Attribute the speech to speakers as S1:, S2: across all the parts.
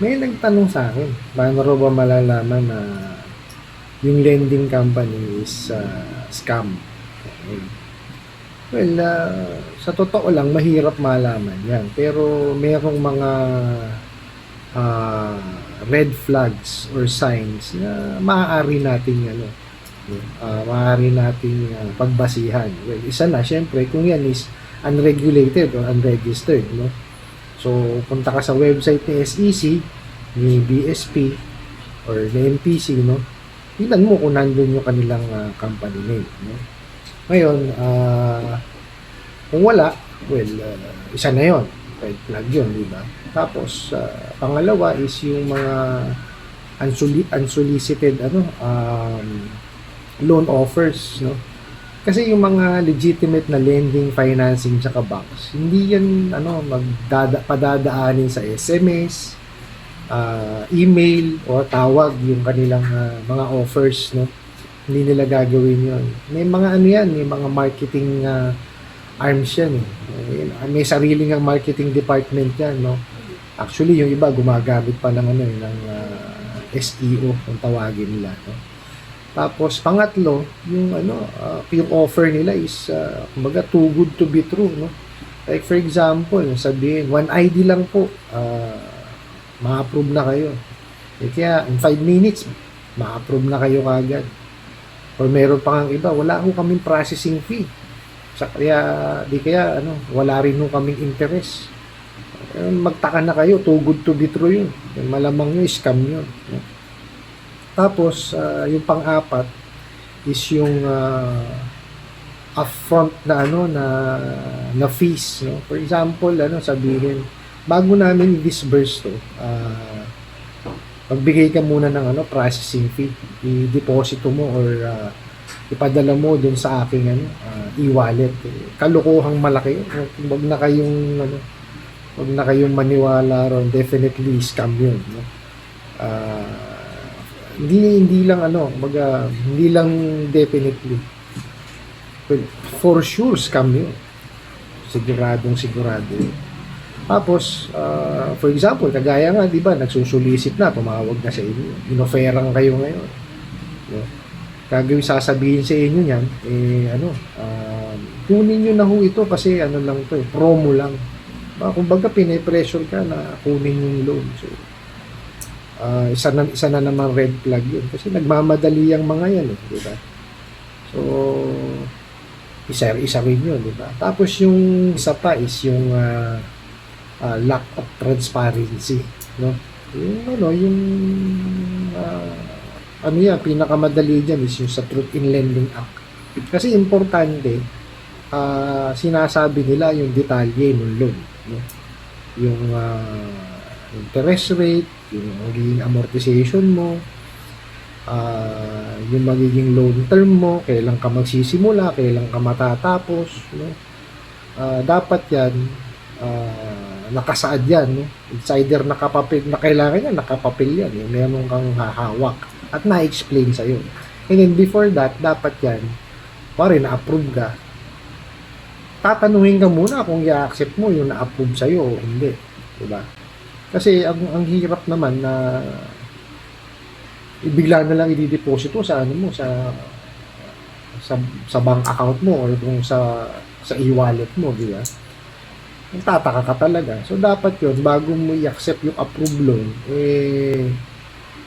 S1: may nagtanong sa akin, paano raw ba malalaman na yung lending company is uh, scam? Okay. Well, uh, sa totoo lang, mahirap malaman yan. Pero merong mga uh, red flags or signs na maaari nating ano, uh, maaari nating uh, pagbasihan. Well, isa na, syempre, kung yan is unregulated or unregistered, no? So, punta ka sa website ni SEC, ni BSP, or ni MPC, no? Tingnan mo kung nandun yung kanilang uh, company name, no? Ngayon, ah, kung wala, well, uh, isa na yon red flag yun, di ba? Tapos, uh, pangalawa is yung mga unsoli- unsolicited ano, um, loan offers, no? Kasi yung mga legitimate na lending, financing, tsaka banks, hindi yan ano, magdada, padadaanin sa SMS, ah, email, o tawag yung kanilang ah, mga offers, no? Hindi nila gagawin yon May mga ano yan, may mga marketing ah, arms yan eh. May sariling ang marketing department yan, no? Actually, yung iba gumagamit pa ng ano, eh, ng ah, SEO kung tawagin nila, no? Tapos pangatlo, yung ano, ah, yung offer nila is uh, kumbaga too good to be true, no? Like for example, sabihin, one ID lang po, ah, ma-approve na kayo. Eh, kaya in 5 minutes, ma-approve na kayo kagad. Or meron pa nga iba, wala ho kaming processing fee. Sa kaya di kaya ano, wala rin ho kaming interest. Eh, magtaka na kayo, too good to be true yun. Malamang yun, scam yun. No? Tapos, ah, yung pang-apat is yung ah, upfront na ano na na fees no? For example ano sabihin bago namin i-disburse to ah, magbigay ka muna ng ano processing fee. I-deposito mo or ah, ipadala mo dun sa aking ano ah, e-wallet. Kalukuhang malaki wag na kayong ano wag na kayong maniwala ron. Definitely scam yun no? Ah, hindi hindi lang ano maga hindi lang definitely. Well, for sure scam yun. Siguradong sigurado yun. Tapos ah, for example kagaya nga di ba nagsusulisit na tumawag na sa inyo. Inoferang kayo ngayon. No? gagawin sasabihin sa inyo yan eh ano ah, kunin nyo na ho ito kasi ano lang to eh, promo lang. Ba, kumbaga pinipressure ka na kunin yung loan. So Ah, isa na isa na naman red flag yun kasi nagmamadali ang mga yan eh, di ba? So isa isa rin yun, di ba? Tapos yung isa pa is yung ah, ah, lack of transparency, no? Yung ano, yung ah, ano yan, pinakamadali dyan is yung sa Truth in Lending Act. Kasi importante, ah, sinasabi nila yung detalye ng loan, no? Yung ah, interest rate, yung magiging amortization mo, ah yung magiging loan term mo, kailan ka magsisimula, kailan ka matatapos, no? Ah, dapat yan, ah, nakasaad yan, no? It's either nakapapil, na kailangan yan, nakapapil yan, yung meron kang hahawak at na-explain sa'yo. And then before that, dapat yan, pare na-approve ka, tatanungin ka muna kung i-accept mo yung na-approve sa'yo o hindi. Diba? Kasi ang, ang hirap naman na ibigla na lang i-deposito sa ano mo sa sa sa bank account mo or kung sa sa e-wallet mo, di ba? Tataka ka talaga. So dapat 'yun bago mo i-accept yung approved loan, eh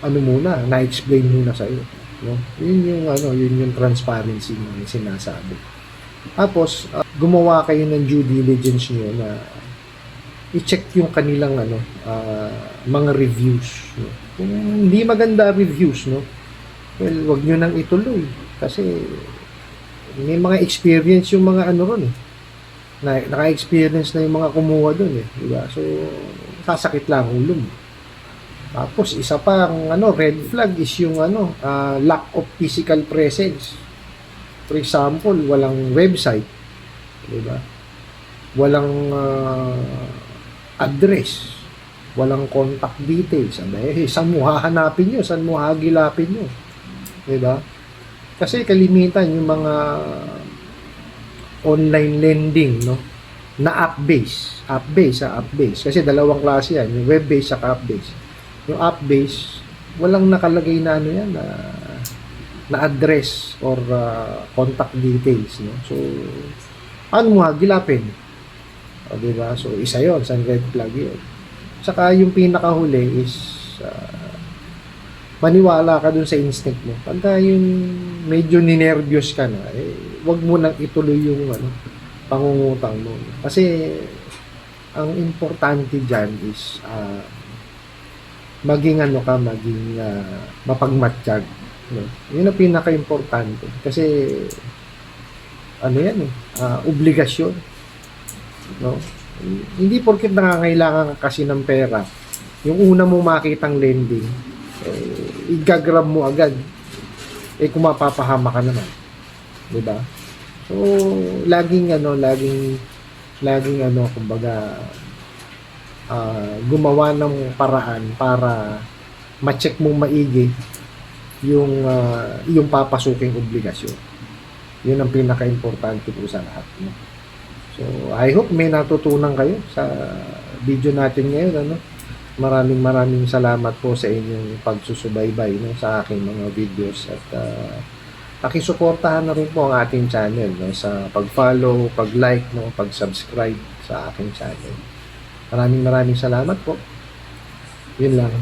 S1: ano muna, na-explain muna sa iyo, no? Yun yung ano, yun yung transparency na sinasabi. Tapos ah, gumawa kayo ng due diligence niyo na i-check yung kanilang ano ah, mga reviews no? kung hindi maganda reviews no? Well wag nyo nang ituloy kasi may mga experience yung mga ano ron eh. Na, naka-experience na yung mga kumuha doon eh di ba? So sasakit lang ang ulo mo. Tapos isa pa ang ano red flag is yung ano ah, lack of physical presence. For example walang website di ba? Walang ah, address, walang contact details. Sabi, eh, saan mo hahanapin yun? Saan mo hagilapin yun? Diba? Kasi kalimitan yung mga online lending, no? Na app-based. App-based sa app-based. Kasi dalawang klase yan. Yung web-based sa app-based. yung app base, walang nakalagay na ano yan, na, na address or uh, contact details. No? So, paano mo hagilapin? O, di? So, isa yon sa red flag yun. Saka yung pinakahuli is uh, maniwala ka dun sa instinct mo. Pagka yung medyo ninervyos ka na, eh, wag mo nang ituloy yung ano, pangungutang mo. Kasi, ang importante dyan is uh, maging ano ka, maging uh, mapagmatsyag. No? Yun ang pinaka-importante. Kasi, ano yan eh, ah, obligasyon. No? Hindi porket nangangailangan ka kasi ng pera, yung una mo makitang lending, eh, igagrab mo agad. Eh, kung ka naman. Di ba? So, laging ano, laging, laging ano, kumbaga, ah, gumawa ng paraan para ma-check mo maigi yung ah, yung papasuking obligasyon. Yun ang pinaka-importante po sa lahat. No? So, I hope may natutunan kayo sa video natin ngayon. Ano? Maraming maraming salamat po sa inyong pagsusubaybay no, sa aking mga videos at uh, pakisuportahan na rin po ang ating channel no, sa pag-follow, pag-like, no, pag-subscribe sa aking channel. Maraming maraming salamat po. Yun lang.